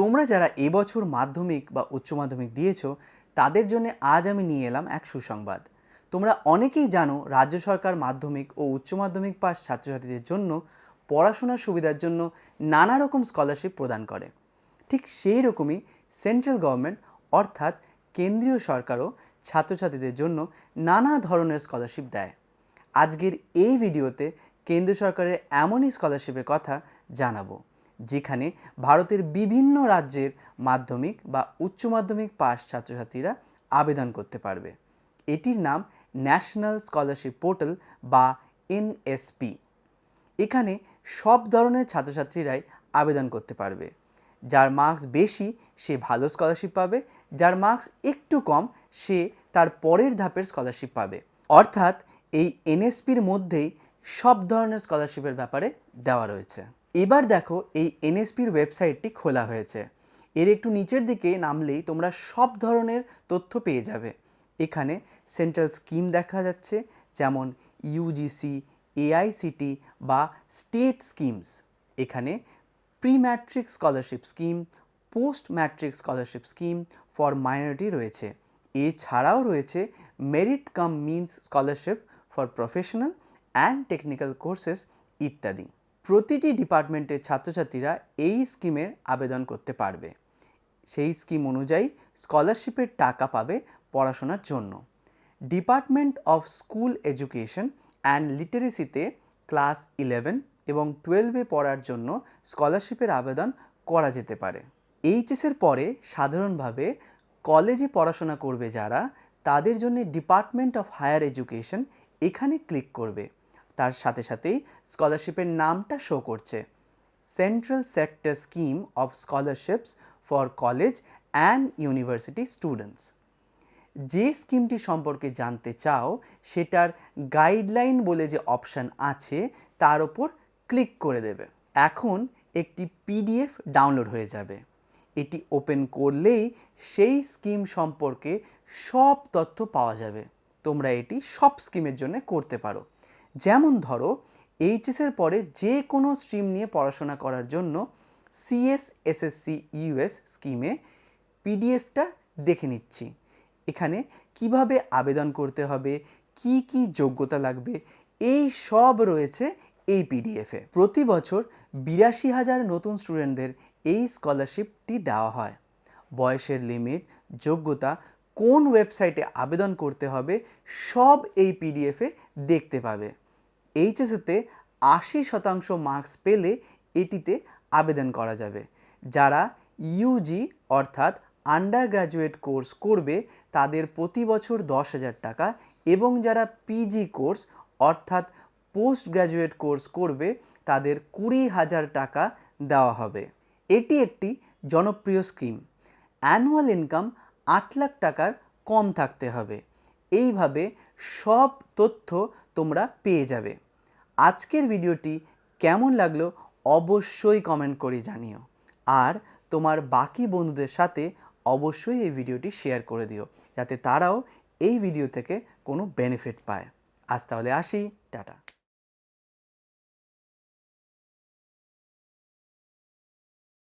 তোমরা যারা এবছর মাধ্যমিক বা উচ্চ মাধ্যমিক দিয়েছ, তাদের জন্য আজ আমি নিয়ে এলাম এক সুসংবাদ। তোমরা অনেকেই জানো, রাজ্য সরকার মাধ্যমিক ও উচ্চ মাধ্যমিক পাস ছাত্রছাত্রীদের জন্য পড়াশোনার সুবিধার জন্য নানা রকম স্কলারশিপ প্রদান করে। ঠিক সেই রকমই সেন্ট্রাল গভর্নমেন্ট অর্থাৎ কেন্দ্রীয় সরকারও ছাত্রছাত্রীদের জন্য নানা ধরনের স্কলারশিপ দেয়। আজকের এই ভিডিওতে কেন্দ্র সরকারের এমনই স্কলারশিপের কথা জানাব। যেখানে ভারতের বিভিন্ন রাজ্যের মাধ্যমিক বা উচ্চ মাধ্যমিক পাস ছাত্রছাত্রীরা আবেদন করতে পারবে। এটির নাম ন্যাশনাল স্কলারশিপ পোর্টাল বা এনএসপি। এখানে সব ধরনের ছাত্রছাত্রীরাই আবেদন করতে পারবে। যার মার্কস বেশি, সে ভালো স্কলারশিপ পাবে। যার মার্কস একটু কম, সে তার পরের ধাপের স্কলারশিপ পাবে। অর্থাৎ এই এনএসপির মধ্যেই সব ধরনের স্কলারশিপের ব্যাপারে দেওয়া রয়েছে। এবার দেখো এই এনএসপির ওয়েবসাইটটি খোলা হয়েছে। এর একটু নিচের দিকে নামলেই তোমরা সব ধরনের তথ্য পেয়ে যাবে। এখানে সেন্ট্রাল স্কিম দেখা যাচ্ছে, যেমন ইউজিসি, এআইসিটি বা স্টেট স্কিমস। এখানে pre matric scholarship scheme, post matric scholarship scheme for minority রয়েছে। এছাড়াও রয়েছে merit cum means scholarship for professional and technical courses ইত্যাদি। প্রতিটি ডিপার্টমেন্টের ছাত্রছাত্রীরা এই স্কিমের আবেদন করতে পারবে। সেই স্কিম অনুযায়ী স্কলারশিপের টাকা পাবে পড়াশোনার জন্য। Department of school education and লিটারেসিতে class eleven এবং টুয়েলভে পড়ার জন্য স্কলারশিপের আবেদন করা যেতে পারে। এইচএসের পরে সাধারণভাবে কলেজে পড়াশোনা করবে যারা, তাদের জন্য ডিপার্টমেন্ট অফ হায়ার এডুকেশন এখানে ক্লিক করবে। তার সাথে সাথেই স্কলারশিপের নামটা শো করছে। Central sector scheme of scholarships for college and university students যে স্কিমটি সম্পর্কে জানতে চাও, সেটার গাইডলাইন বলে যে অপশান আছে, তার ওপর ক্লিক করে দেবে। এখন একটি পিডিএফ ডাউনলোড হয়ে যাবে। এটি ওপেন করলেই সেই স্কিম সম্পর্কে সব তথ্য পাওয়া যাবে। তোমরা এটি সব স্কিমের জন্য করতে পারো। যেমন ধরো এইচএসের পরে যে কোনো স্ট্রিম নিয়ে পড়াশোনা করার জন্য সিএস এসএসসি ইউএস স্কিমে পিডিএফটা দেখে নিচ্ছি। এখানে কীভাবে আবেদন করতে হবে, কি কি যোগ্যতা লাগবে, এই সব রয়েছে এই পিডিএফে প্রতি বছর বিরাশি হাজার নতুন স্টুডেন্টদের এই স্কলারশিপটি দেওয়া হয়। বয়সের লিমিট যোগ্যতা, কোন ওয়েবসাইটে আবেদন করতে হবে, সব এই পিডিএফে দেখতে পাবে। এইচএসেতে আশি শতাংশ মার্কস পেলে এটিতে আবেদন করা যাবে। যারা ইউজি অর্থাৎ আন্ডার গ্র্যাজুয়েট কোর্স করবে, তাদের প্রতি বছর দশ হাজার টাকা এবং যারা পিজি কোর্স অর্থাৎ পোস্ট গ্র্যাজুয়েট কোর্স করবে, তাদের কুড়ি হাজার টাকা দেওয়া হবে। এটি একটি জনপ্রিয় স্কিম অ্যানুয়াল ইনকাম আট লাখ টাকার কম থাকতে হবে। এইভাবে সব তথ্য তোমরা পেয়ে যাবে। আজকের ভিডিওটি কেমন লাগল অবশ্যই কমেন্ট করে জানিও। আর তোমার বাকি বন্ধুদের সাথে অবশ্যই এই ভিডিওটি শেয়ার করে দিও, যাতে তারাও এই ভিডিও থেকে কোনো বেনিফিট পায়। আজ তাহলে আসি, টাটা।